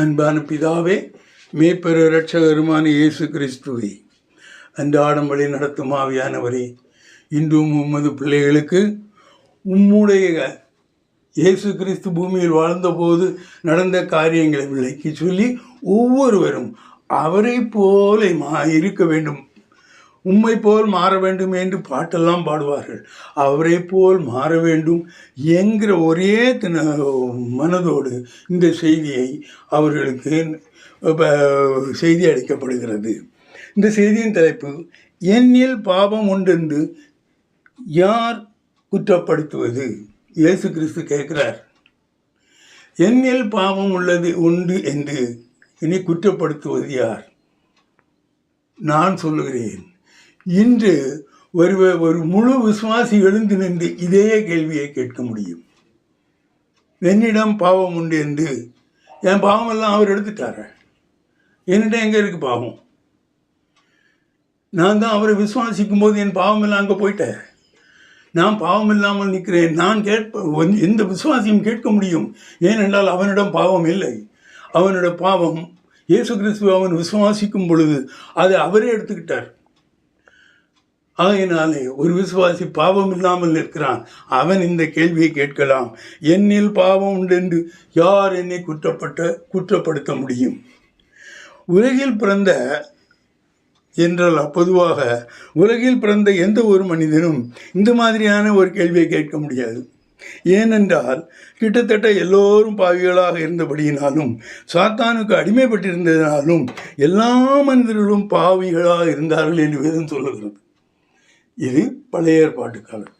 அன்பான பிதாவே மேய்ப்பெரு இரட்சகருமான இயேசு கிறிஸ்துவை அன்றாடம் வழி நடத்தும் ஆவியானவரே இன்றும் உமது பிள்ளைகளுக்கு உம்முடைய இயேசு கிறிஸ்து பூமியில் வாழ்ந்தபோது நடந்த காரியங்களை விளக்கி சொல்லி ஒவ்வொருவரும் அவரை போல மா இருக்க வேண்டும். உம்மை போல் மாற வேண்டும் என்று பாட்டெல்லாம் பாடுவார்கள். அவரை போல் மாற வேண்டும் என்கிற ஒரே தின- மனதோடு இந்த செய்தியை அவர்களுக்கு செய்தி அளிக்கப்படுகிறது. இந்த செய்தியின் தலைப்பு என்னில் பாவம் உண்டென்று யார் குற்றப்படுத்துவது? இயேசு கிறிஸ்து கேட்கிறார். என்னில் பாவம் உள்ளது உண்டு என்று இனி குற்றப்படுத்துவது யார்? நான் சொல்லுகிறேன். இன்று ஒரு ஒரு முழு விசுவாசி எழுந்து நின்று இதே கேள்வியை கேட்க முடியும். என்னிடம் பாவம் உண்டு என்று. என் பாவமெல்லாம் அவர் எடுத்துட்டார? என்னிடம் எங்கே இருக்கு பாவம்? நான் தான் அவரை விசுவாசிக்கும் போது என் பாவம் எல்லாம் அங்கே போயிட்டேன் நான் பாவம் இல்லாமல் நிற்கிறேன். நான் கேட்ப எந்த விசுவாசியும் கேட்க முடியும். ஏனென்றால் அவனிடம் பாவம் இல்லை. அவனோட பாவம் இயேசு கிறிஸ்துவை அவன் விசுவாசிக்கும் பொழுது அதை அவரே எடுத்துக்கிட்டார். ஆகையினாலே ஒரு விசுவாசி பாவம் இல்லாமல் இருக்கிறான் அவன் இந்த கேள்வியை கேட்கலாம். என்னில் பாவம் உண்டு என்று யார் என்னை குற்றப்பட்ட குற்றப்படுத்த முடியும்? உலகில் பிறந்த என்றால் பொதுவாக உலகில் பிறந்த எந்த ஒரு மனிதனும் இந்த மாதிரியான ஒரு கேள்வியை கேட்க முடியாது. ஏனென்றால் கிட்டத்தட்ட எல்லோரும் பாவிகளாக இருந்தபடியினாலும் சாத்தானுக்கு அடிமைப்பட்டிருந்ததினாலும் எல்லா மனிதர்களும் பாவிகளாக இருந்தார்கள் என்று வேதம் சொல்லுகிறது. இது பழைய ஏற்பாட்டு காலத்தில்.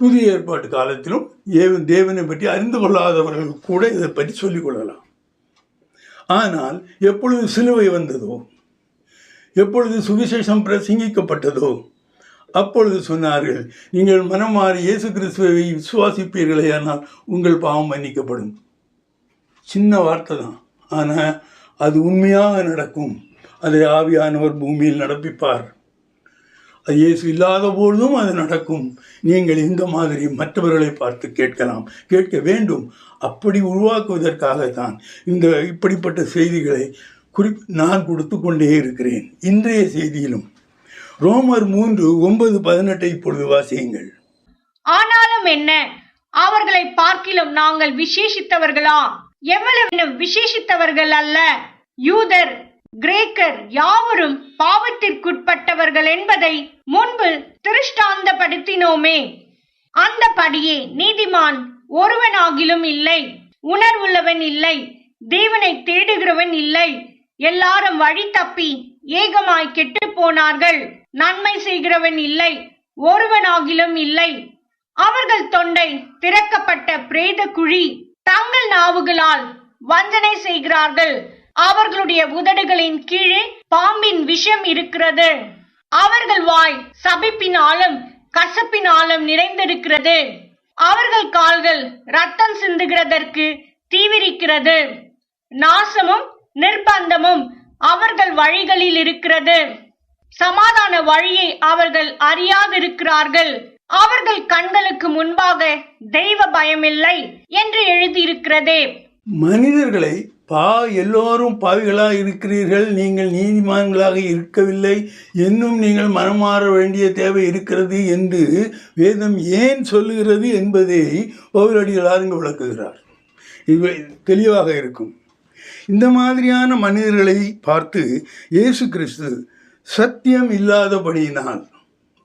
புதிய ஏற்பாட்டு காலத்திலும் ஏவன் தேவனை பற்றி அறிந்து கொள்ளாதவர்கள் கூட இதை பற்றி சொல்லிக்கொள்ளலாம் ஆனால் எப்பொழுது சிலுவை வந்ததோ எப்பொழுது சுவிசேஷம் பிரசங்கிக்கப்பட்டதோ அப்பொழுது சொன்னார்கள் நீங்கள் மனம் மாறி இயேசு கிறிஸ்துவை விசுவாசிப்பீர்களேயானால் உங்கள் பாவம் மன்னிக்கப்படும். சின்ன வார்த்தை தான். ஆனால் அது உண்மையாக நடக்கும். அதை ஆவியானவர் பூமியில் நடப்பிப்பார். அது இயேசு இல்லாத பொழுதும் அது நடக்கும். நீங்கள் இந்த மாதிரி மற்றவர்களை பார்த்து கேட்கலாம். கேட்க வேண்டும். அப்படி உருவாக்குவதற்காகத்தான் இந்த இப்படிப்பட்ட செய்திகளை குறி நான் கொடுத்து கொண்டே இருக்கிறேன். இன்றைய செய்தியிலும். ரோமர் மூன்று ஒன்பது பதினெட்டை இப்பொழுது வாசியுங்கள். ஆனாலும் என்ன? அவர்களை பார்க்கிலும் நாங்கள் விசேஷித்தவர்களா? எவ்வளவு விசேஷித்தவர்கள் அல்ல? யூதர் கிரேக்கர் யாவரும் பாவத்திற்குட்பட்டவர்கள் என்பதை முன்பு திருஷ்டாந்தப்படுத்தினோமே. அந்தபடியே நீதிமான் ஒருவனாகிலும் இல்லை உணர்வுள்ளவன் இல்லை தேவனை தேடுகிறவன் இல்லை. எல்லாரும் வழி தப்பி ஏகமாய் கெட்டு போனார்கள். நன்மை செய்கிறவன் இல்லை ஒருவனாகிலும் இல்லை. அவர்கள் தொண்டை திறக்கப்பட்ட பிரேத குழி தங்கள் நாவுகளால் வஞ்சனை செய்கிறார்கள். அவர்களுடைய உதடுகளின் கீழே பாம்பின் விஷம் இருக்கிறது. அவர்கள் வாய் சபிப்பினாலும் கசப்பினாலும் நிறைந்திருக்கிறது. அவர்கள் கால்கள் ரத்தம் சிந்துகிறதற்கு தீவிரிக்கிறது. நாசமும் நிர்பந்தமும் அவர்கள் வழிகளில் இருக்கிறது. சமாதான வழியை அவர்கள் அறியாதிருக்கிறார்கள். அவர்கள் கண்களுக்கு முன்பாக தெய்வ பயமில்லை என்று எழுதியிருக்கிறதே. மனிதர்களை பா எல்லோரும் பாவிகளாக இருக்கிறீர்கள். நீங்கள் நீதிமான்களாக இருக்கவில்லை. இன்னும் நீங்கள் மனம் மாற வேண்டிய தேவை இருக்கிறது என்று வேதம் ஏன் சொல்லுகிறது என்பதை பௌரடிகளார் இங்கு விளக்குகிறார். இது தெளிவாக இருக்கும். இந்த மாதிரியான மனிதர்களை பார்த்து இயேசு கிறிஸ்து சத்தியம் இல்லாதபடியினால்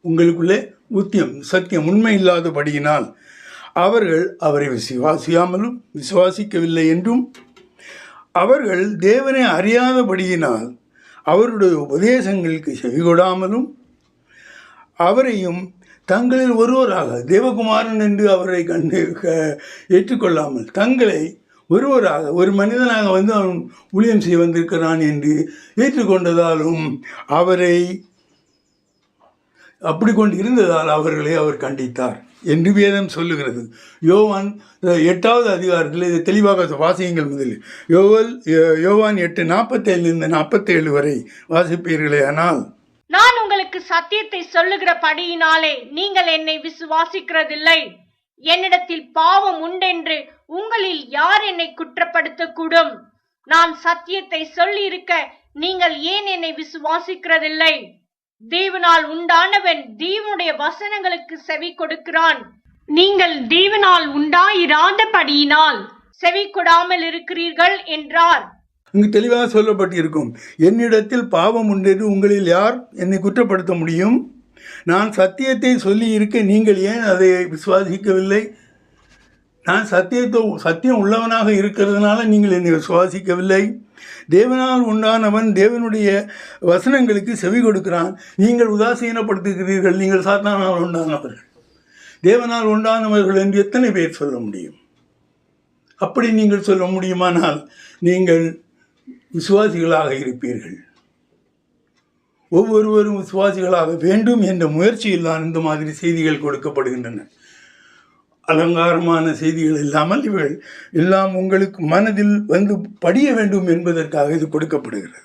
உங்களுக்குள்ளே உத்தியம் சத்தியம் உண்மை இல்லாதபடியினால் அவர்கள் அவரை விசுவாசியாமலும் விசுவாசிக்கவில்லை என்றும் அவர்கள் தேவனை அறியாதபடியினால் அவருடைய உபதேசங்களுக்கு செவிகொடாமலும் அவரையும் தங்களில் ஒருவராக தேவகுமாரன் என்று அவரை கண்டு ஏற்றுக்கொள்ளாமல் தங்களை ஒருவராக ஒரு மனிதனாக வந்து அவன் ஊழியம் செய்ய வந்திருக்கிறான் என்று ஏற்றுக்கொண்டதாலும் அவரை அப்படி கொண்டு இருந்ததால் அவர்களை அவர் கண்டித்தார். என்று வேதம் சொல்லுகிறது. யோவான் எட்டாவது அதிகாரத்தில் இது தெளிவாக வாசியுங்கள் முதலில். யோவல் யோவான் எட்டு நாற்பத்தேழுலேருந்து நாற்பத்தேழு வரை வாசிப்பீர்களே ஆனால் நான் உங்களுக்கு சத்தியத்தை சொல்லுகிற படியினாலே நீங்கள் என்னை விசுவாசிக்கிறதில்லை. என்னிடத்தில் பாவம் உண்டென்று உங்களில் யார் என்னை குற்றப்படுத்தக்கூடும்? நான் சத்தியத்தை சொல்லியிருக்க நீங்கள் ஏன் என்னை விசுவாசிக்கிறதில்லை? தேவனால் உண்டானவன் தேவனுடைய வசனங்களுக்கு செவி கொடுக்கிறான். நீங்கள் தேவனால் உண்டாயிராதபடியினால் செவி கொடாமல் இருக்கிறீர்கள் என்றார். இங்கு தெளிவாக சொல்லப்பட்டிருக்கும் என்னிடத்தில் பாவம் உண்டது உங்களில் யார் என்னை குற்றப்படுத்த முடியும்? நான் சத்தியத்தை சொல்லி இருக்க நீங்கள் ஏன் அதை விசுவாசிக்கவில்லை? நான் சத்தியத்தை சத்தியம் உள்ளவனாக இருக்கிறதுனால நீங்கள் என்னை விசுவாசிக்கவில்லை? தேவனால் உண்டானவன் தேவனுடைய வசனங்களுக்கு செவி கொடுக்கிறான். நீங்கள் உதாசீனப்படுத்துகிறீர்கள் நீங்கள் சாத்தானால் உண்டானவர்கள். தேவனால் உண்டானவர்கள் என்று எத்தனை பேர் சொல்ல முடியும்? அப்படி நீங்கள் சொல்ல முடியுமானால் நீங்கள் விசுவாசிகளாக இருப்பீர்கள். ஒவ்வொருவரும் விசுவாசிகளாக வேண்டும் என்ற முயற்சியில் தான் இந்த மாதிரி செய்திகள் கொடுக்கப்படுகின்றன. அலங்காரமான செய்திகள் இல்லாமல் இவள் எல்லாம் உங்களுக்கு மனதில் வந்து படிய வேண்டும் என்பதற்காக இது கொடுக்கப்படுகிறது.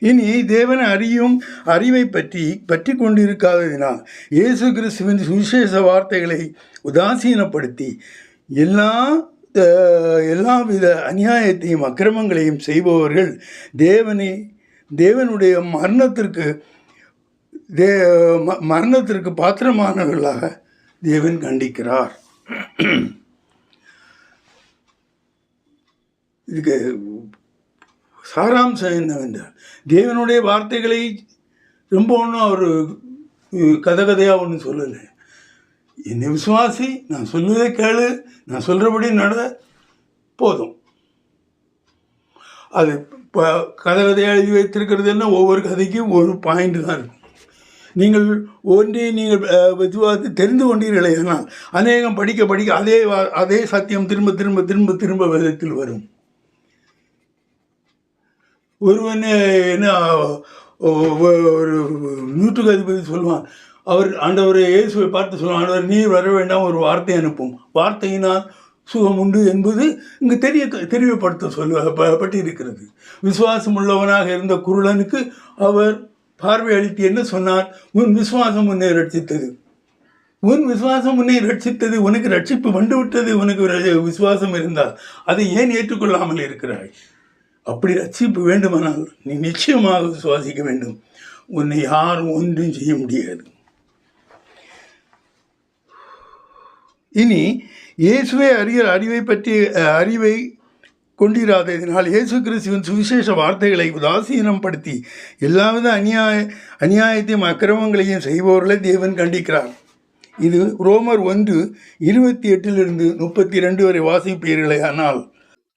இனி தேவன் அறியும் அறிவை பற்றி பற்றி கொண்டிருக்காததினால் இயேசு கிறிஸ்துவின் சுவிசேஷ வார்த்தைகளை உதாசீனப்படுத்தி எல்லா எல்லா எல்லாவித அநியாயத்தையும் அக்கிரமங்களையும் செய்பவர்கள் தேவனை தேவனுடைய மரணத்திற்கு தே ம- மரணத்திற்கு பாத்திரமானவர்களாக தேவன் கண்டிக்கிறார். இதுக்கு சாராம்சம் என்னவென்றால் தேவனுடைய வார்த்தைகளை ரொம்ப ஒன்றும் அவர் கதை கதையாக ஒன்றும் சொல்லலை. என்னை விசுவாசி நான் சொல்லுவதை கேளு நான் சொல்கிறபடி நட போதும். அது இப்போ கதை கதையாக எழுதி வைத்திருக்கிறது என்ன? ஒவ்வொரு கதைக்கும் ஒரு பாயிண்ட் தான் இருக்கும். நீங்கள் ஒன்றை நீங்கள் அஹ், விசுவாசி தெரிந்து கொண்டீர்களே ஆனால் அநேகம் படிக்க படிக்க அதே வா- அதே சத்தியம் திரும்ப திரும்ப திரும்ப திரும்ப விதத்தில் வரும். ஒருவன் என்ன ஒரு நூற்றுக்கு அதிபதி சொல்லுவான் அவர் ஆண்டவரை இயேசுவை பார்த்து சொல்லுவான் ஆண்டவர் நீர் வர வேண்டாம் ஒரு வார்த்தை அனுப்பும். வார்த்தையினால் சுகம் உண்டு என்பது இங்கு தெரிய தெரியப்படுத்த சொல்ல ப- பட்டிருக்கிறது. விசுவாசம் உள்ளவனாக இருந்த குருளனுக்கு அவர் பார்வை அளித்து என்ன சொன்னார்? உன் விசுவாசம் உன்னை ரட்சித்தது. உன் விசுவாசம் உன்னை ரட்சித்தது. உனக்கு ரட்சிப்பு வந்துவிட்டது. உனக்கு விசுவாசம் இருந்தால் அதை ஏன் ஏற்றுக்கொள்ளாமல் இருக்கிறாய்? அப்படி ரட்சிப்பு வேண்டுமானால் நீ நிச்சயமாக விசுவாசிக்க வேண்டும். உன்னை யாரும் ஒன்றும் செய்ய முடியாது. இனி இயேசுவை அறிய அறிவை பற்றி அறிவை கொண்டிராததினால் இயேசு கிறிஸ்துவின் சுவிசேஷ வார்த்தைகளை உதாசீனப்படுத்தி எல்லாவித அநியாய அநியாயத்தையும் அக்கிரமங்களையும் செய்பவர்களை தேவன் கண்டிக்கிறார். இது ரோமர் ஒன்று இருபத்தி எட்டிலிருந்து முப்பத்தி ரெண்டு வரை வாசிப்பீர்களே ஆனால்.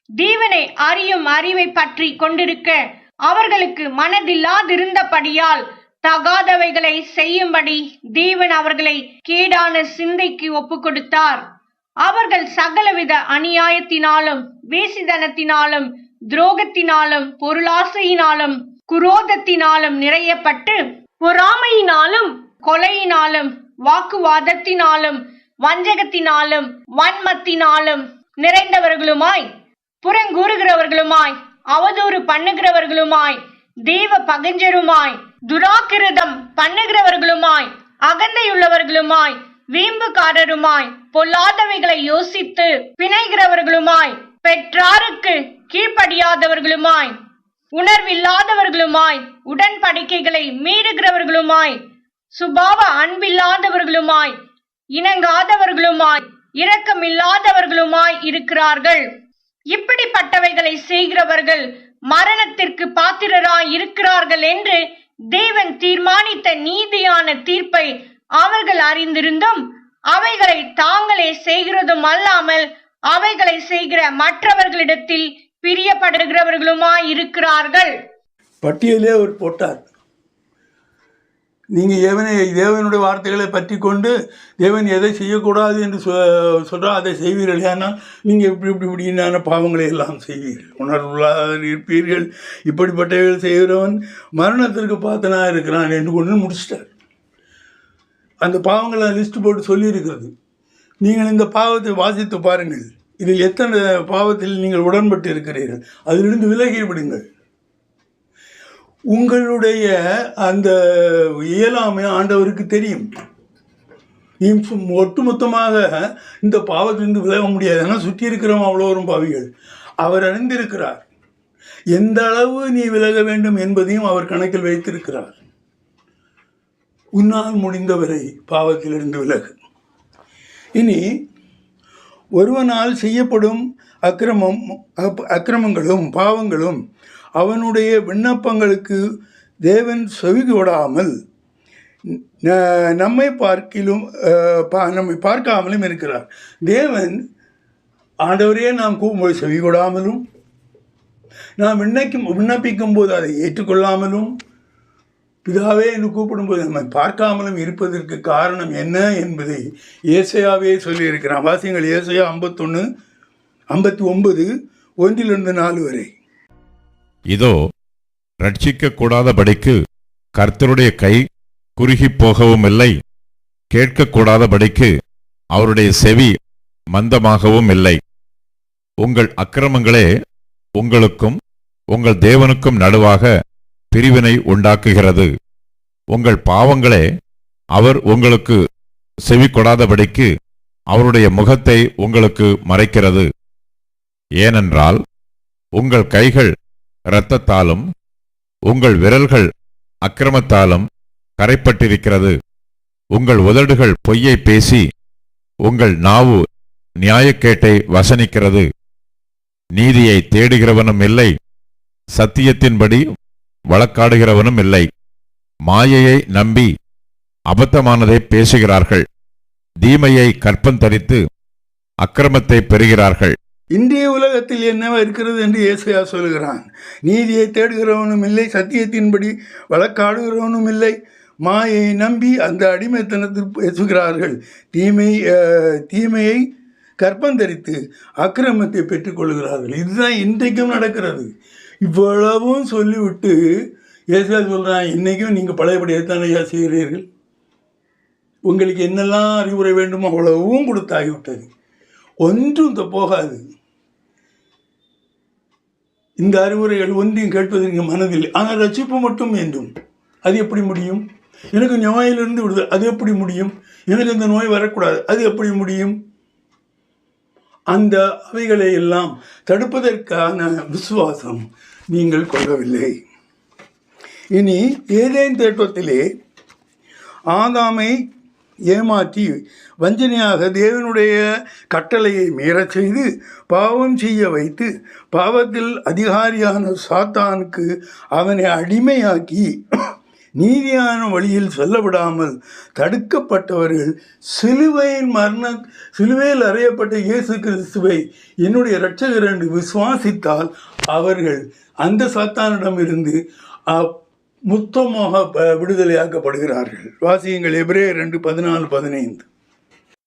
தேவனை அறியும் அறிவை பற்றி கொண்டிருக்க அவர்களுக்கு மனதில்லாதிருந்தபடியால் தகாதவைகளை செய்யும்படி தேவன் அவர்களை கேடான சிந்தைக்கு ஒப்பு கொடுத்தார் அவர்கள் சகலவித அநியாயத்தினாலும் வேசிதனத்தினாலும் துரோகத்தினாலும் பொருளாசையினாலும் குரோதத்தினாலும் நிறையப்பட்டு பொறாமையினாலும் கொலையினாலும் வாக்குவாதத்தினாலும் வஞ்சகத்தினாலும் வன்மத்தினாலும் நிறைந்தவர்களுமாய் புறங்கூறுகிறவர்களுமாய் அவதூறு பண்ணுகிறவர்களுமாய் தேவ பகஞ்சருமாய் துராக்கிருதம் பண்ணுகிறவர்களுமாய் அகந்தையுள்ளவர்களுமாய் வீம்புக்காரருமாய் பொல்லாதவைகளை யோசித்து பிணைகிறவர்களுமாய் பெற்றாருக்கு கீழ்ப்படியாதவர்களுமாய் உணர்வில்லாதவர்களுமாய் உடன்படிக்கைகளை மீறுகிறவர்களுமாய் சுபாவ அன்பில்லாதவர்களுமாய் இணங்காதவர்களுமாய் இரக்கமில்லாதவர்களுமாய் இருக்கிறார்கள். இப்படிப்பட்டவைகளை செய்கிறவர்கள் மரணத்திற்கு பாத்திரராய் இருக்கிறார்கள் என்று தேவன் தீர்மானித்த நீதியான தீர்ப்பை அவர்கள் அறிந்திருந்தும் அவைகளை தாங்களே செய்கிறதும் அல்லாமல் அவைகளை செய்கிற மற்றவர்களிடத்தில் பிரியப்படுகிறவர்களுமா இருக்கிறார்கள். பட்டியலே அவர் போட்டார். நீங்கள் தேவனை தேவனுடைய வார்த்தைகளை பற்றி கொண்டு தேவன் எதை செய்யக்கூடாது என்று சொ அதை செய்வீர்கள். ஏன்னா நீங்கள் இப்படி இப்படி இப்படியான பாவங்களை எல்லாம் செய்வீர்கள். உணர்வுள்ளாக இருப்பீர்கள். இப்படிப்பட்டவர்கள் செய்கிறவன் மரணத்திற்கு பார்த்தனா இருக்கிறான் என்று கொண்டு முடிச்சிட்டார். அந்த பாவங்களை லிஸ்ட் போட்டு சொல்லியிருக்கிறது. நீங்கள் இந்த பாவத்தை வாசித்து பாருங்கள். இதில் எத்தனை பாவத்தில் நீங்கள் உடன்பட்டு இருக்கிறீர்கள்? அதிலிருந்து விலகி விடுங்கள். உங்களுடைய அந்த இயலாமை ஆண்டவருக்கு தெரியும். நீ ஒட்டுமொத்தமாக இந்த பாவத்திலிருந்து விலக முடியாது. ஏன்னா சுற்றி இருக்கிறவன் அவ்வளோ வரும் பாவிகள். அவர் அறிந்திருக்கிறார். எந்த அளவு நீ விலக வேண்டும் என்பதையும் அவர் கணக்கில் வைத்திருக்கிறார். உன்னால் முடிந்தவரை பாவத்திலிருந்து விலகு. இனி ஒருவனால் செய்யப்படும் அக்கிரமம் அக்கிரமங்களும் பாவங்களும் அவனுடைய விண்ணப்பங்களுக்கு தேவன் செவிகூடாமல் நம்மை பார்க்கிலும் பா- நம்மை பார்க்காமலும் இருக்கிறார். தேவன் ஆண்டவரே நாம் கூப்பிடும்போது செவிகூடாமலும் நாம் விண்ணப்பிக்கும் போது அதை ஏற்றுக்கொள்ளாமலும் பிதாவே என்று கூப்பிடும்போது நம்மை பார்க்காமலும் இருப்பதற்கு காரணம் என்ன என்பதை ஏசையாவே சொல்லியிருக்கிறான் வாசியங்கள் ஏசையா ஐம்பத்தொன்று ஐம்பத்தி ஒன்பது ஒன்றிலிருந்து நாலு வரை. இதோ ரட்சிக்க கூடாதபடிக்கு கர்த்தருடைய கை குறுகிப் போகவும் இல்லை கேட்கக்கூடாதபடிக்கு அவருடைய செவி மந்தமாகவும் இல்லை உங்கள் அக்கிரமங்களே உங்களுக்கும் உங்கள் தேவனுக்கும் நடுவாக பிரிவினை உண்டாக்குகிறது. உங்கள் பாவங்களே அவர் உங்களுக்கு செவி கொடாதபடிக்கு அவருடைய முகத்தை உங்களுக்கு மறைக்கிறது. ஏனென்றால் உங்கள் கைகள் இரத்தத்தாலும் உங்கள் விரல்கள் அக்கிரமத்தாலும் கரைப்பட்டிருக்கிறது. உங்கள் உதடுகள் பொய்யை பேசி உங்கள் நாவு நியாயக்கேட்டை வசனிக்கிறது. நீதியை தேடுகிறவனும் இல்லை. சத்தியத்தின்படி வழக்காடுகிறவனும் இல்லை. மாயையை நம்பி அபத்தமானதை பேசுகிறார்கள். தீமையை கற்பந்தரித்து அக்கிரமத்தை பெறுகிறார்கள். இன்றைய உலகத்தில் என்னவா இருக்கிறது என்று இயேசுயா சொல்கிறான் நீதியை தேடுகிறவனும் இல்லை சத்தியத்தின்படி வழக்காடுகிறவனும் இல்லை. மாயை நம்பி அந்த அடிமைத்தனத்தில் பேசுகிறார்கள். தீமை தீமையை கற்பந்தரித்து அக்கிரமத்தை பெற்றுக்கொள்கிறார்கள் இதுதான் இன்றைக்கும் நடக்கிறது. இவ்வளவும் சொல்லிவிட்டு ஏசையா சொல்கிறான் இன்றைக்கும் நீங்கள் பழையபடி ஐயா செய்கிறீர்கள்? உங்களுக்கு என்னெல்லாம் அறிவுரை வேண்டுமோ அவ்வளவும் கொடுத்தாகிவிட்டது. ஒன்றும் இந்த போகாது. இந்த அறிவுரைகள் ஒன்றையும் கேட்பதற்கு மனதில் ஆனால் ரசிப்பு மட்டும் வேண்டும். அது எப்படி முடியும்? எனக்கு நோயிலிருந்து விடுதல். அது எப்படி முடியும்? எனக்கு இந்த நோய் வரக்கூடாது. அது எப்படி முடியும்? அந்த அவைகளை எல்லாம் தடுப்பதற்கான விசுவாசம் நீங்கள் கொள்ளவில்லை. இனி ஏதேன் தேட்டத்திலே ஆதாமை ஏமாற்றி வஞ்சனையாக தேவனுடைய கட்டளையை மீறச் செய்து பாவம் செய்ய வைத்து பாவத்தில் அதிகாரியான சாத்தானுக்கு அவனை அடிமையாக்கி நீதியான வழியில் சொல்லப்படாமல் விடாமல் தடுக்கப்பட்டவர்கள் சிலுவையின் மரண சிலுவையில் அறையப்பட்ட இயேசு கிறிஸ்துவை என்னுடைய இரட்சகர் என்று விசுவாசித்தால் அவர்கள் அந்த சாத்தானிடமிருந்து முத்தமாக ப- விடுதலையாக்கப்படுகிறார்கள். வாசியங்கள் எப்ரே ரெண்டு பதினாலு பதினைந்து.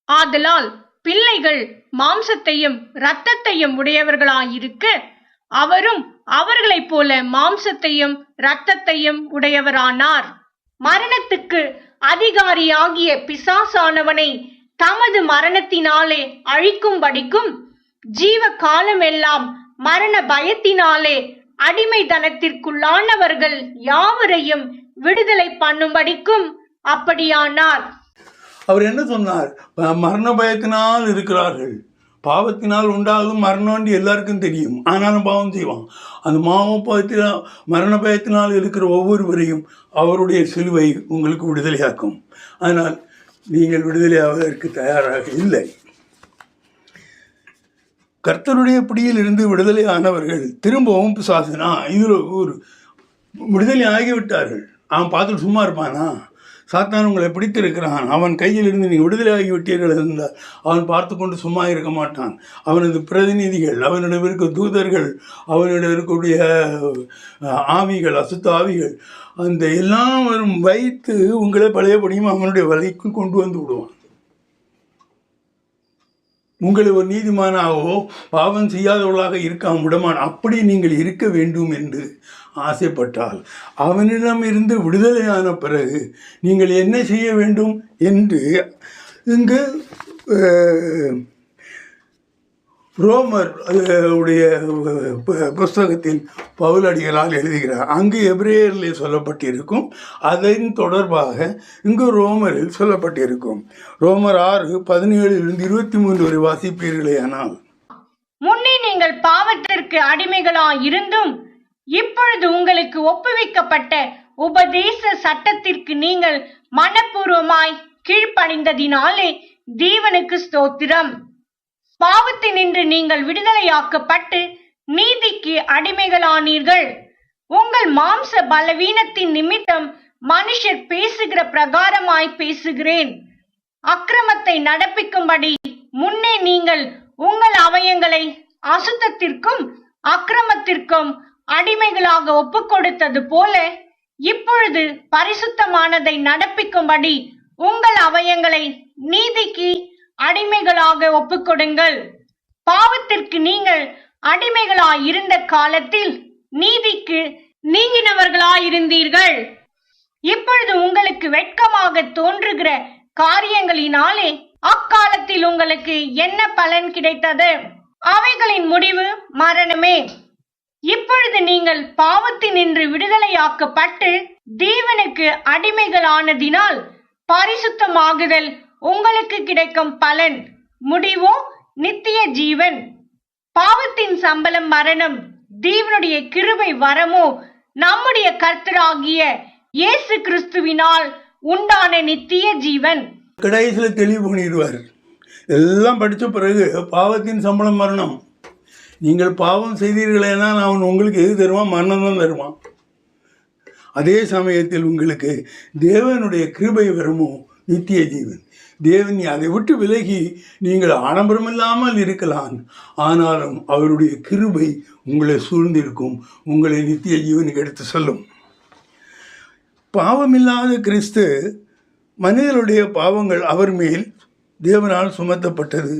ஆதலால் பிள்ளைகள் மாம்சத்தையும் இரத்தத்தையும் உடையவர்களாயிருக்க அவரும் அவர்களைப் போல மாம்சத்தையும் இரத்தத்தையும் உடையவரானார். மரணத்துக்கு அதிகாரியாகிய பிசாசானவனை தமது மரணத்தினாலே அழிக்கும்படிக்கும் ஜீவ காலமெல்லாம் மரண பயத்தினாலே அடிமைதனத்திற்குள்ளானவர்கள் யாவரையும் விடுதலை பண்ணும்படிக்கும் அப்படியானார். அவர் என்ன சொன்னார்? மரண பயத்தினால் இருக்கிறார்கள். பாவத்தினால் உண்டாகும் மரணம் எல்லாருக்கும் தெரியும். ஆனாலும் பாவம் செய்வான். அந்த மாவ பயத்தினால் மரண பயத்தினால் இருக்கிற ஒவ்வொருவரையும் அவருடைய சிலுவை உங்களுக்கு விடுதலையாக்கும். ஆனால் நீங்கள் விடுதலையாவதற்கு தயாராக இல்லை. கர்த்தருடைய பிடியில் இருந்து விடுதலை ஆனவர்கள் திரும்பவும் பிசாசனா இதில் ஒரு விடுதலை ஆகிவிட்டார்கள். அவன் பார்த்துட்டு சும்மா இருப்பானா? சாத்தான் உங்களை பிடித்திருக்கிறான். அவன் கையில் இருந்து நீங்கள் விடுதலை ஆகிவிட்டீர்கள் இருந்தால் அவன் பார்த்து கொண்டு சும்மா இருக்க மாட்டான். அவனது பிரதிநிதிகள் அவனிடம் இருக்க தூதர்கள் அவனிடம் இருக்கக்கூடிய ஆவிகள் அசுத்த ஆவிகள் அந்த எல்லாரும் வைத்து உங்களை பழையபடியும் அவனுடைய வலைக்கு கொண்டு வந்து விடுவான். உங்களை ஒரு நீதிமானாகவோ பாவம் செய்யாதவர்களாக இருக்க விடமான் அப்படி நீங்கள் இருக்க வேண்டும் என்று ஆசைப்பட்டால் அவனிடம் இருந்து விடுதலையான பிறகு நீங்கள் என்ன செய்ய வேண்டும் என்று இங்கு ரோமர் உடைய புஸ்தகத்தில் பவுல் பவுலடிகளால் எழுதுகிறார். அங்கு எப்ரேயரில் சொல்லப்பட்டிருக்கும் அதன் தொடர்பாக இங்கு ரோமரில் சொல்லப்பட்டிருக்கும். ரோமர் ஆறு பதினேழிலிருந்து இருபத்தி மூன்று வரை வாசிப்பீர்களே ஆனால் முன்னே நீங்கள் பாவத்திற்கு அடிமைகளாய் இருந்தும் இப்பொழுது உங்களுக்கு ஒப்புவிக்கப்பட்ட உபதேச சட்டத்திற்கு நீங்கள் மனப்பூர்வமாய் கீழ்ப்பணிந்ததினாலே தேவனுக்கு ஸ்தோத்திரம். பாவத்தினின்று நீங்கள் விடுதலையாக்கப்பட்டு நீதிக்கு அடிமைகளானீர்கள். உங்கள் மாம்ச பலவீனத்தின் நிமித்தம் மனுஷர் பேசுகிற பிரகாரமாய் பேசுகிறேன். அக்கிரமத்தை நடப்பிக்கும்படி முன்னே நீங்கள் உங்கள் அவயங்களை அசுத்தத்திற்கும் அக்கிரமத்திற்கும் அடிமைகளாக ஒப்புக் கொடுத்தது போல இப்பொழுது பரிசுத்தமானதை நடப்பிக்கும்படி உங்கள் அவயங்களை நீதிக்கு அடிமைகளாக ஒப்புக்கொடுங்கள். பாவத்திற்கு நீங்கள் அடிமைகளாய் இருந்த காலத்தில் நீதிக்கு நீங்கினவர்களாயிருந்தீர்கள். இப்பொழுது உங்களுக்கு வெட்கமாக தோன்றுகிற காரியங்களினாலே அக்காலத்தில் உங்களுக்கு என்ன பலன் கிடைத்தது? அவைகளின் முடிவு மரணமே. இப்பொழுது நீங்கள் பாவத்தினின்று விடுதலையாக்கப்பட்டு தேவனுக்கு அடிமைகளானதினால் பரிசுத்தமாகுதல் உங்களுக்கு கிடைக்கும் பலன். முடிவோ? நித்திய ஜீவன். பாவத்தின் சம்பளம் மரணம் தேவனுடைய கிருபை வரமோ? நம்முடைய கர்த்தராகிய இயேசு கிறிஸ்துவினால் உண்டான நித்திய ஜீவன். கடைசியில் தெளிவு பண்ணிடுவார். எல்லாம் படித்த பிறகு பாவத்தின் சம்பளம் மரணம். நீங்கள் பாவம் செய்தீர்களேனா அவன் உங்களுக்கு எது தருவான்? மரணம் தான் தருவான். அதே சமயத்தில் உங்களுக்கு தேவனுடைய கிருபை வருமோ? நித்திய ஜீவன். தேவன் அதை விட்டு விலகி நீங்கள் ஆடம்பரமில்லாமல் இருக்கலாம். ஆனாலும் அவருடைய கிருபை உங்களை சூழ்ந்திருக்கும். உங்களை நித்திய ஜீவனுக்கு எடுத்து சொல்லும். பாவமில்லாத கிறிஸ்து மனிதனுடைய பாவங்கள் அவர் மேல் தேவனால் சுமத்தப்பட்டது.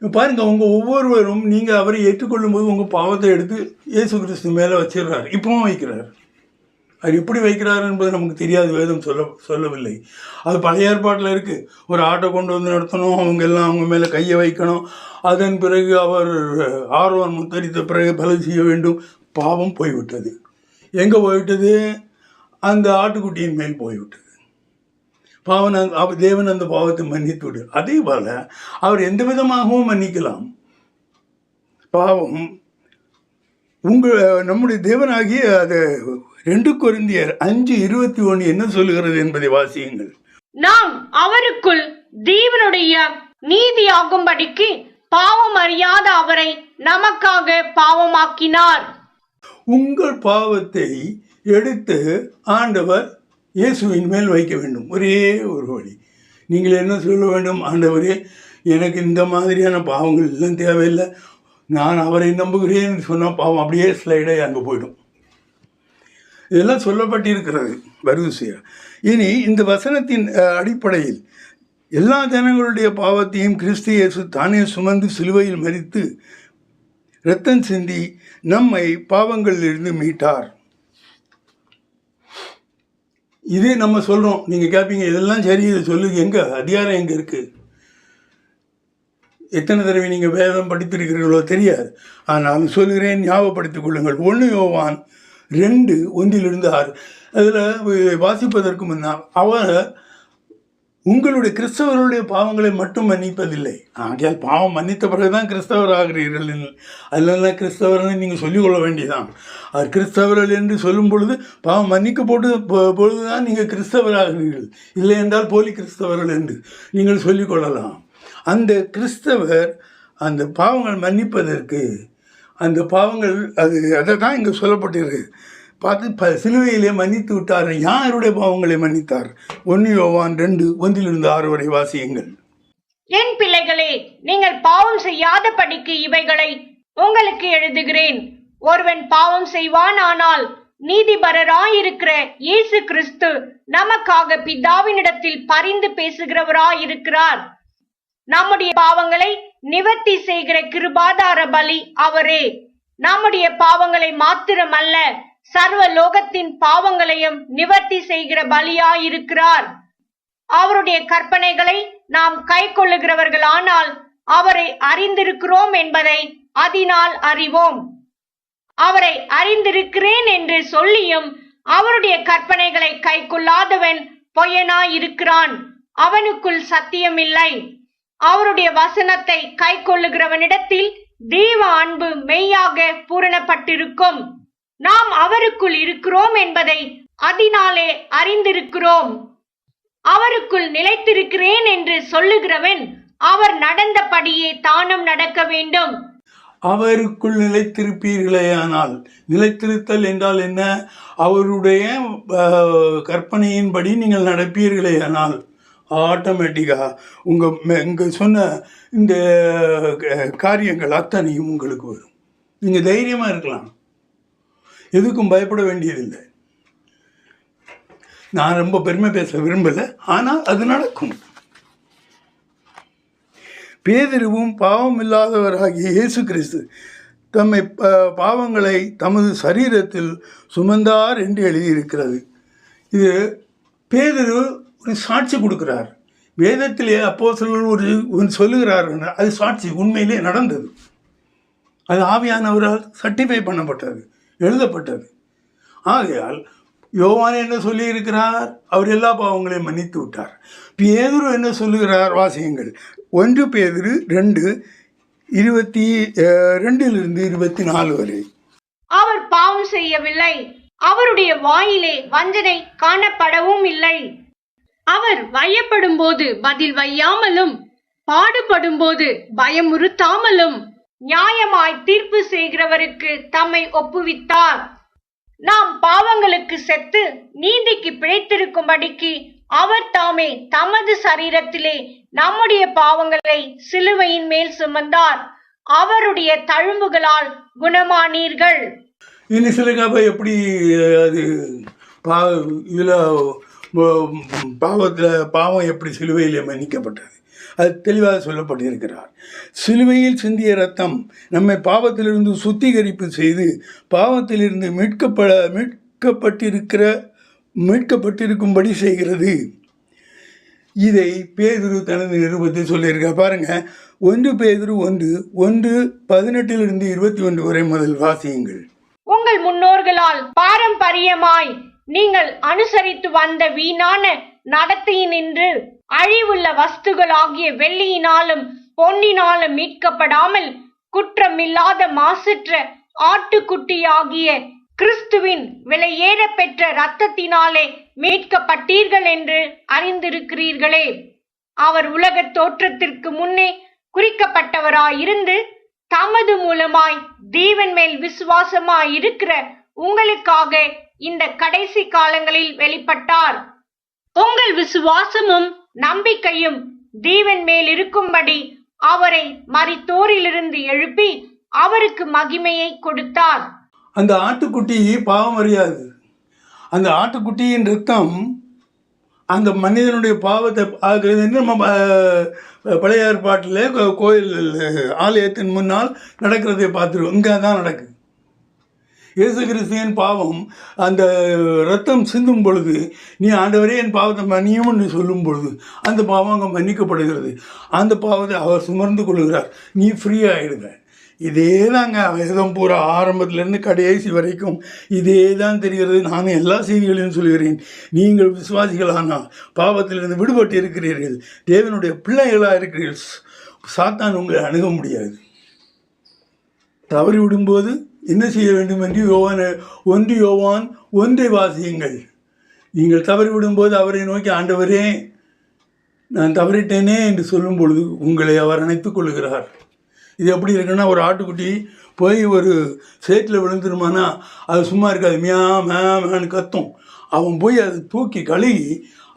பாருங்க உங்க ஒவ்வொருவரும் நீங்க அவரை ஏற்றுக்கொள்ளும் போது உங்க பாவத்தை எடுத்து இயேசு கிறிஸ்து மேலே வச்சிடுறார். இப்பவும் வைக்கிறார். அவர் எப்படி வைக்கிறார் என்பது நமக்கு தெரியாது வேதம் சொல்ல சொல்லவில்லை. அது பழைய ஏற்பாட்டில் இருக்குது ஒரு ஆட்டை கொண்டு வந்து நடத்தணும் அவங்க எல்லாம் அவங்க மேலே கையை வைக்கணும். அதன் பிறகு அவர் ஆர்வம் முத்தரித்த பிறகு பல செய்ய வேண்டும். பாவம் போய்விட்டது. எங்கே போய்விட்டது? அந்த ஆட்டுக்குட்டியின் மேல் போய்விட்டது. பாவன் தேவன் அந்த பாவத்தை மன்னித்து விடு அதே போல அவர் எந்த விதமாகவும் மன்னிக்கலாம். பாவம் உங்கள் நம்முடைய தேவனாகிய அது ரெண்டு கொரிந்தியர் அஞ்சு இருபத்தி ஒன்று என்ன சொல்லுகிறது என்பதை வாசியுங்கள். நாம் அவருக்குள் தேவனுடைய நீதியாகும்படிக்கு பாவம் அறியாத அவரை நமக்காக பாவமாக்கினார். உங்கள் பாவத்தை எடுத்து ஆண்டவர் இயேசுவின் மேல் வைக்க வேண்டும். ஒரே ஒரு வழி. நீங்கள் என்ன சொல்ல வேண்டும்? ஆண்டவரே எனக்கு இந்த மாதிரியான பாவங்கள் எல்லாம் தேவையில்லை. நான் அவரை நம்புகிறேன்னு சொன்னால் பாவம் அப்படியே ஸ்லைடாக அங்கே போயிடும். இதெல்லாம் சொல்லப்பட்டிருக்கிறது. வருசையாக இனி இந்த வசனத்தின் அடிப்படையில் எல்லா ஜனங்களுடைய பாவத்தையும் கிறிஸ்து இயேசு தானே சுமந்து சிலுவையில் மறித்து இரத்தம் சிந்தி நம்மை பாவங்களிலிருந்து மீட்டார். இதே நம்ம சொல்கிறோம் நீங்கள் கேட்பீங்க இதெல்லாம் சரி இதை சொல்லுது எங்கே? அதிகாரம் எங்கே இருக்குது எத்தனை தடவை நீங்கள் வேதம் படித்திருக்கிறீர்களோ தெரியாது. ஆனால் சொல்கிறேன் ஞாபகப்படுத்திக் கொள்ளுங்கள். ஒன்று யோவான் ரெண்டு ஒன்றிலிருந்து ஆறு. அதில் வாசிப்பதற்கு முன்னால் அவர் உங்களுடைய கிறிஸ்தவர்களுடைய பாவங்களை மட்டும் மன்னிப்பதில்லை. ஆகையால் பாவம் மன்னித்த பிறகு தான் கிறிஸ்தவர் ஆகிறீர்கள் அதெல்லாம் கிறிஸ்தவர்கள் நீங்கள் சொல்லிக்கொள்ள வேண்டியதான் அவர் கிறிஸ்தவர்கள் என்று சொல்லும் பொழுது பாவம் மன்னிக்க போட்டு பொழுது தான் நீங்கள் கிறிஸ்தவர் ஆகிறீர்கள் இல்லை என்றால் போலி கிறிஸ்தவர்கள் என்று நீங்கள் சொல்லிக்கொள்ளலாம். அந்த கிறிஸ்தவர் அந்த பாவங்கள் மன்னிப்பதற்கு அந்த பாவங்கள் அது அதை தான் இங்கே சொல்லப்பட்டிருக்கு. பார்த்து ப சிலுவையிலே மன்னித்து விட்டார் யாருடைய பாவங்களை மன்னித்தார்? ஒன்னு யோவான் ரெண்டு ஒன்றிலிருந்து ஆறு வரை வாசியுங்கள். என் பிள்ளைகளே நீங்கள் பாவம் செய்யாத படிக்கு இவைகளை உங்களுக்கு எழுதுகிறேன். ஒருவன் பாவம் செய்வான் ஆனால் நீதிபரராயிருக்கிற இயேசு கிறிஸ்து நமக்காக பிதாவினிடத்தில் பரிந்து பேசுகிறவராயிருக்கிறார். நம்முடைய பாவங்களை நிவர்த்தி செய்கிற கிருபாதார பலி அவரே. நம்முடைய பாவங்களை மாத்திரமல்ல சர்வ லோகத்தின் பாவங்களையும் நிவர்த்தி செய்கிற பலியாயிருக்கிறார். அவருடைய கற்பனைகளை நாம் கை கொள்ளுகிறவர்களானால் அவரை அறிந்திருக்கிறோம் என்பதை அதனால் அறிவோம். அவரை அறிந்திருக்கிறேன் என்று சொல்லியும் அவருடைய கற்பனைகளை கை கொள்ளாதவன் பொய்யனாயிருக்கிறான். அவனுக்குள் சத்தியமில்லை. அவருடைய வசனத்தை கை கொள்ளுகிறவனிடத்தில் தெய்வ அன்பு மெய்யாக பூரணப்பட்டிருக்கும். நாம் அவருக்குள் இருக்கிறோம் என்பதை அதனாலே அறிந்திருக்கிறோம். அவருக்குள் நிலைத்திருக்கிறேன் என்று சொல்லுகிறவன் அவர் நடந்தபடியே தானும் நடக்க வேண்டும். அவருக்குள் நிலைத்திருப்பீர்களேயானால் நிலைத்திருத்தல் என்றால் என்ன? அவருடைய கற்பனையின்படி நீங்கள் நடப்பீர்களேயானால் ஆட்டோமேட்டிக்காக உங்கள் இங்கே சொன்ன இந்த காரியங்கள் அத்தனையும் உங்களுக்கு வரும். நீங்கள் தைரியமாக இருக்கலாம். எதுக்கும் பயப்பட வேண்டியதில்லை. நான் ரொம்ப பெருமை பேச விரும்பலை ஆனால் அது நடக்கும். பேதருவும் பாவம் இல்லாதவராகிய இயேசு கிறிஸ்து தம்மை பாவங்களை தமது சரீரத்தில் சுமந்தார் என்று எழுதியிருக்கிறது. இது பேதரு ஒரு சாட்சி கொடுக்கிறார். வேதத்திலே அப்போ ஒரு ஒரு சொல்லுகிறார் அது சாட்சி உண்மையிலே நடந்தது. அது ஆவியானவரால் சர்டிஃபை பண்ணப்பட்டது. எழுதப்பட்டது. ஆகையால் யோவான் என்ன சொல்லியிருக்கிறார்? அவர் எல்லா பாவங்களையும் மன்னித்து விட்டார். பேதுரு என்ன சொல்லுகிறார்? வாசியங்கள். ஒன்று பேதுரு ரெண்டு இருபத்தி ரெண்டிலிருந்து இருபத்தி நாலு வரை. அவர் பாவம் செய்யவில்லை. அவருடைய வாயிலே வஞ்சனை காணப்படவும் இல்லை. அவர் வையப்படும் போது பதில் வையாமலும் பாடுபடும் போது பயமுறுத்தாமலும் நியாயமாய் தீர்ப்பு செய்கிறவருக்கு தம்மை ஒப்புவித்தார். நாம் பாவங்களுக்கு செத்து நீதிக்கு பிழைத்திருக்கும்படிக்கு அவர் தாமே தமது சரீரத்திலே நம்முடைய பாவங்களை சிலுவையின் மேல் சுமந்தார். அவருடைய தழும்புகளால் குணமானீர்கள். இனி சில எப்படி அது இதில் பாவத்தில் பாவம் எப்படி சிலுவையில் மன்னிக்கப்பட்டது? அது தெளிவாக சொல்லப்பட்டிருக்கிறார். சிலுவையில் சிந்திய ரத்தம் நம்மை பாவத்திலிருந்து சுத்திகரிப்பு செய்து பாவத்திலிருந்து மீட்கப்பட மீட்கப்பட்டிருக்கிற மீட்கப்பட்டிருக்கும்படி செய்கிறது. இதை பேதுரு தனது நிருபத்தில் சொல்லியிருக்க பாருங்க ஒன்று பேதுரு ஒன்று ஒன்று பதினெட்டிலிருந்து இருபத்தி ஒன்று வரை முதல் வாசியுங்கள். உங்கள் முன்னோர்களால் பாரம்பரியமாய் நீங்கள் அனுசரித்து வந்த வீணான நடத்தையினின்று அழிவுள்ள வஸ்துகளாகிய வெள்ளியினாலும் பொன்னினாலும் மீட்கப்படாமல் குற்றமில்லாத மாசற்ற ஆட்டுக்குட்டியாகிய கிறிஸ்துவின் விலையேற பெற்ற இரத்தத்தினாலே மீட்கப்பட்டீர்கள் என்று அறிந்திருக்கிறீர்களே. அவர் உலக தோற்றத்திற்கு முன்னே குறிக்கப்பட்டவராயிருந்து தமது மூலமாய் தேவன் மேல் விசுவாசமாய் இருக்கிற உங்களுக்காக இந்த கடைசி காலங்களில் வெளிப்பட்டார். உங்கள் விசுவாசமும் நம்பிக்கையும் தேவன் மேல் இருக்கும்படி அவரை மரித்தோரிலிருந்து எழுப்பி அவருக்கு மகிமையை கொடுத்தார். அந்த ஆட்டுக்குட்டி பாவம் அறியாது. அந்த ஆட்டுக்குட்டியின் ரத்தம் அந்த மனிதனுடைய பாவத்தை ஆகிறது நம்ம பழைய ஏற்பாட்டில் கோ- கோயில் ஆலயத்தின் முன்னால் நடக்கிறதை பார்த்துருவோம். இங்கே தான் நடக்குது. இயேசு கிறிஸ்துவின் பாவம் அந்த ரத்தம் சிந்தும் பொழுது நீ ஆண்டவரே என் பாவத்தை மன்னியும் நீ சொல்லும் பொழுது அந்த பாவம் அங்கே மன்னிக்கப்படுகிறது. அந்த பாவத்தை அவர் சுமர்ந்து கொள்கிறார். நீ ஃப்ரீ ஆகிடுங்க இதே தாங்க வேதம் பூரா ஆரம்பத்திலேருந்து கடைசி வரைக்கும் இதே தான் தெரிகிறது. நான் எல்லா செய்திகளையும் சொல்கிறேன். நீங்கள் விசுவாசிகளானால் பாவத்திலிருந்து விடுபட்டு இருக்கிறீர்கள். தேவனுடைய பிள்ளைகளாக இருக்கிறீர்கள். சாத்தான் உங்களை அணுக முடியாது. தவறி விடும்போது என்ன செய்ய வேண்டும் என்று யோவான் ஒன்று யோவான் ஒன்றை வாசியுங்கள். நீங்கள் தவறி விடும்போது அவரை நோக்கி ஆண்டவரே நான் தவறிட்டேனே என்று சொல்லும் பொழுது உங்களை அவர் அணைத்துக் கொள்கிறார் இது எப்படி இருக்குன்னா ஒரு ஆட்டுக்குட்டி போய் ஒரு சேற்றில் விழுந்துருமானா அது சும்மா இருக்காது. மியா மே மேன்னு கத்தும். அவன் போய் அதை தூக்கி கழுகி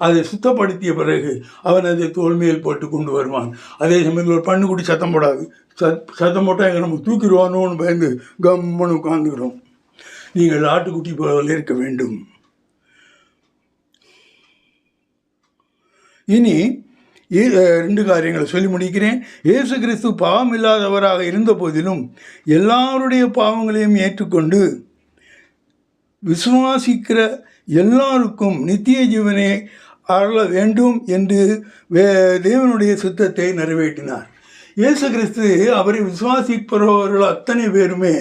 அதை சுத்தப்படுத்திய பிறகு அவன் அதை தோல்மையில் போட்டு கொண்டு வருவான். அதே சமயத்தில் ஒரு பண்ணுக்குட்டி சத்தம் போடாது. சத் சத்தம் போட்டால் எங்கள் நம்ம தூக்கிடுவானோன்னு பயந்து கம்முன்னு உட்காந்துக்கிறோம் நீங்கள் ஆட்டுக்குட்டி போல இருக்க வேண்டும். இனி ரெண்டு காரியங்களை சொல்லி முடிக்கிறேன். இயேசு கிறிஸ்து பாவம் இல்லாதவராக இருந்த போதிலும் எல்லாருடைய பாவங்களையும் ஏற்றுக்கொண்டு விசுவாசிக்கிற எல்லாருக்கும் நித்திய ஜீவனை அருள வேண்டும் என்று தேவனுடைய சித்தத்தை நிறைவேற்றினார். இயேசு கிறிஸ்து அவரை விசுவாசிப்பவர்கள் அத்தனை பேருமே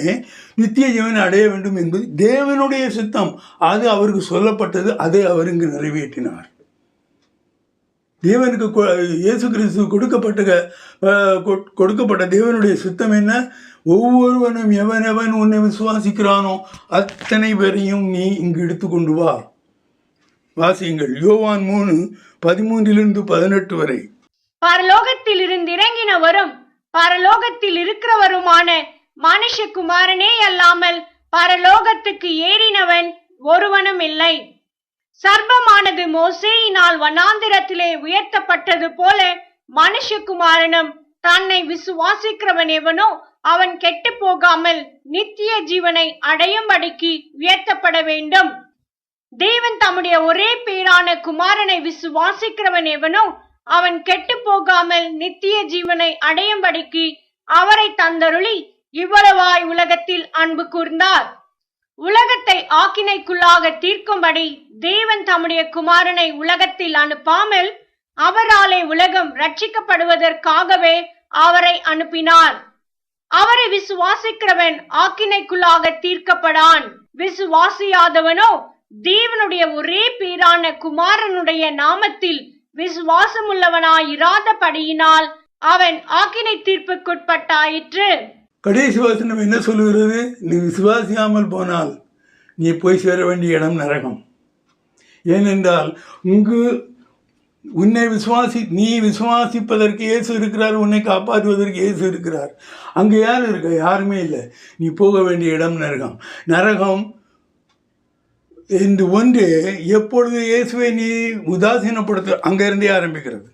நித்திய ஜீவனை அடைய வேண்டும் என்பது தேவனுடைய சித்தம். அது அவருக்கு சொல்லப்பட்டது அதை அவர் இங்கு நிறைவேற்றினார். தேவனுக்கு இயேசு கிறிஸ்து கொடுக்கப்பட்ட கொடுக்கப்பட்ட தேவனுடைய சித்தம் என்ன? ஒவ்வொருவனும் எவன் எவன் உன்னை விசுவாசிக்கிறானோ அத்தனை பேரையும் நீ இங்கு எடுத்துக்கொண்டு வா. வாசியுங்கள். யோவான் மூணு பதிமூன்றிலிருந்து பதினெட்டு வரை. பரலோகத்தில் இருந்து இறங்கினவரும் பரலோகத்தில் இருக்கிறவருமான மனுஷகுமாரனே அல்லாமல் பரலோகத்துக்கு ஏறினவன் ஒருவனும் இல்லை. சர்வமானது மோசேயினால் வனாந்திரத்திலே உயர்த்தப்பட்டது போல மனுஷகுமாரனும் தன்னை விசுவாசிக்கிறவன் எவனோ அவன் கெட்டு போகாமல் நித்திய ஜீவனை அடையும்படிக்கு உயர்த்தப்பட வேண்டும். தேவன் தம்முடைய ஒரே பேரான குமாரனை விசுவாசிக்கிறவன் எவனோ அவன் கெட்டு போகாமல் நித்திய ஜீவனை அடையும்படிக்கு அவரை தந்தருளி இவ்வளவாய் உலகத்தில் அன்பு கூர்ந்தார். உலகத்தை ஆக்கினைக்குள்ளாக தீர்க்கும்படி தேவன் தம்முடைய குமாரனை உலகத்தில் அனுப்பாமல் அவராலே உலகம் ரட்சிக்கப்படுவதற்காகவே அவரை அனுப்பினார். அவரை விசுவாசிக்கிறவன் ஆக்கினைக்குள்ளாக தீர்க்கப்படான். விசுவாசியாதவனோ தேவனுடைய ஒரே பேரான குமாரனுடைய நாமத்தில் விசுவாசமுள்ளவனாயிராதபடியினால் அவன் ஆக்கினை தீர்ப்புக்குட்பட்டாயிற்று. கடைசி வசனம் என்ன சொல்லுகிறது? நீ விசுவாசியாமல் போனால் நீ போய் சேர வேண்டிய இடம் நரகம். ஏனென்றால் உங்கு உன்னை விசுவாசி நீ விசுவாசிப்பதற்கு இயேசு இருக்கிறார் உன்னை காப்பாற்றுவதற்கு இயேசு இருக்கிறார். அங்கே யார் இருக்க? யாருமே இல்லை. நீ போக வேண்டிய இடம் நரகம். நரகம் இந்த ஒன்று எப்பொழுது இயேசுவை நீ உதாசீனப்படுத்த அங்கேருந்தே ஆரம்பிக்கிறது?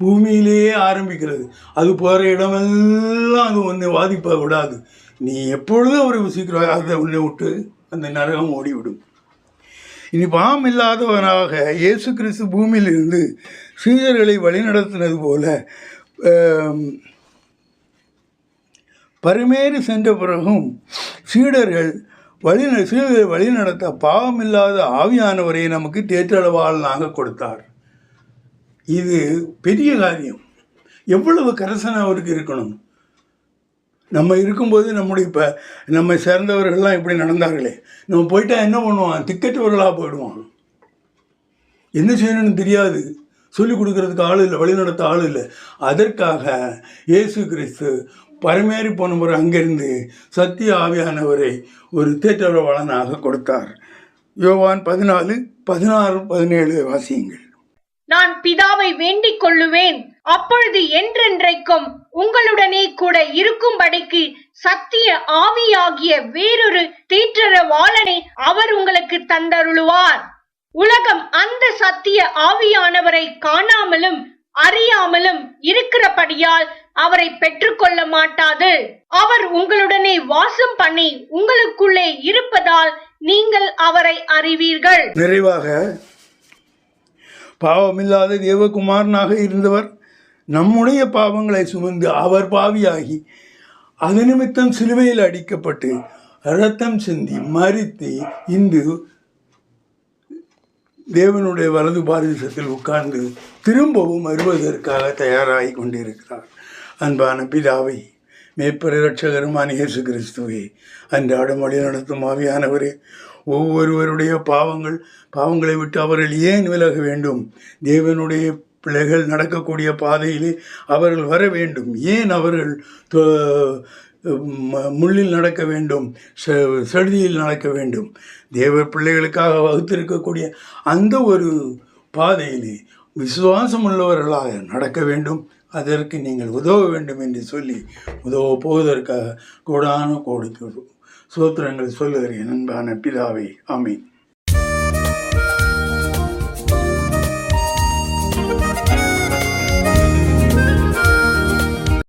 பூமியிலேயே ஆரம்பிக்கிறது. அது போகிற இடமெல்லாம் அது உன்னை வாதிப்ப விடாது. நீ எப்பொழுதும் அவரை சீக்கிரம் அதை உன்னை விட்டு அந்த நரகம் ஓடிவிடும். இனி பாம் இல்லாதவனாக இயேசு கிறிஸ்து பூமியிலிருந்து சீதர்களை வழிநடத்தினது போல பருமேறு சென்ற பிறகும் சீடர்கள் வழி சீடர்களை வழிநடத்த பாவமில்லாத ஆவியானவரை நமக்கு தேற்றளவாளனாக கொடுத்தார். இது பெரிய காரியம். எவ்வளவு கரசனை அவருக்கு இருக்கணும்? நம்ம இருக்கும்போது நம்முடைய இப்போ நம்ம சேர்ந்தவர்கள்லாம் இப்படி நடந்தார்களே. நம்ம போயிட்டா என்ன பண்ணுவான்? திக்கற்றவர்களாக போயிடுவான். என்ன செய்யணும்னு தெரியாது. சொல்லிக் கொடுக்கறதுக்கு ஆள் இல்லை வழிநடத்த ஆள் இல்லை. அதற்காக இயேசு கிறிஸ்து பரமேறி போன முறை அங்கிருந்து சத்திய ஆவியானவரை ஒரு தேற்றரவாளனாக கொடுத்தார். யோவான் பதினாலு பதினாறு பதினேழு வாசியுங்கள். நான் பிதாவை வேண்டிக் கொள்ளுவேன். அப்பொழுது என்றென்றைக்கும் உங்களுடனே கூட இருக்கும்படிக்கு சத்திய ஆவியாகிய வேறொரு தேற்றரவாளனை அவர் உங்களுக்கு தந்தருளுவார். உலகம் அந்த சத்திய ஆவியானவரை காணாமலும் அறியாமலும் இருக்கிறபடியால் அவரை பெற்றுக்கொள்ள மாட்டாது. அவர் உங்களுடனே வாசம் பண்ணி உங்களுக்குள்ளே இருப்பதால் நீங்கள் அவரை அறிவீர்கள். நிறைவாக பாவமில்லாத தேவகுமாரனாக இருந்தவர் நம்முடைய பாவங்களை சுமந்து அவர் பாவியாகி அது நிமித்தம் சிலுவையில் அடிக்கப்பட்டு ரத்தம் சிந்தி மறித்து இன்று தேவனுடைய வலது பாரதத்தில் உட்கார்ந்து திரும்பவும் வருவதற்காக தயாராகி கொண்டிருக்கிறார். அன்பான பிதாவை மேற்பரிரட்சகருமான இயேசு கிறிஸ்துவே அன்றாடம் வழி நடத்தும் ஆவியானவரே ஒவ்வொருவருடைய பாவங்கள் பாவங்களை விட்டு அவர்கள் ஏன் விலக வேண்டும்? தேவனுடைய பிள்ளைகள் நடக்கக்கூடிய பாதையிலே அவர்கள் வர வேண்டும். ஏன் அவர்கள் முள்ளில் நடக்க வேண்டும்? செ- நடக்க வேண்டும்? தேவ பிள்ளைகளுக்காக வகுத்திருக்கக்கூடிய அந்த ஒரு பாதையிலே விசுவாசம் உள்ளவர்களாக நடக்க வேண்டும் அதற்கு நீங்கள் உதவ வேண்டும் என்று சொல்லி உதவ போவதற்காக கோடான கோடி சூத்திரங்கள் சொல்லுகிறேன் அன்பான பிதாவை அமை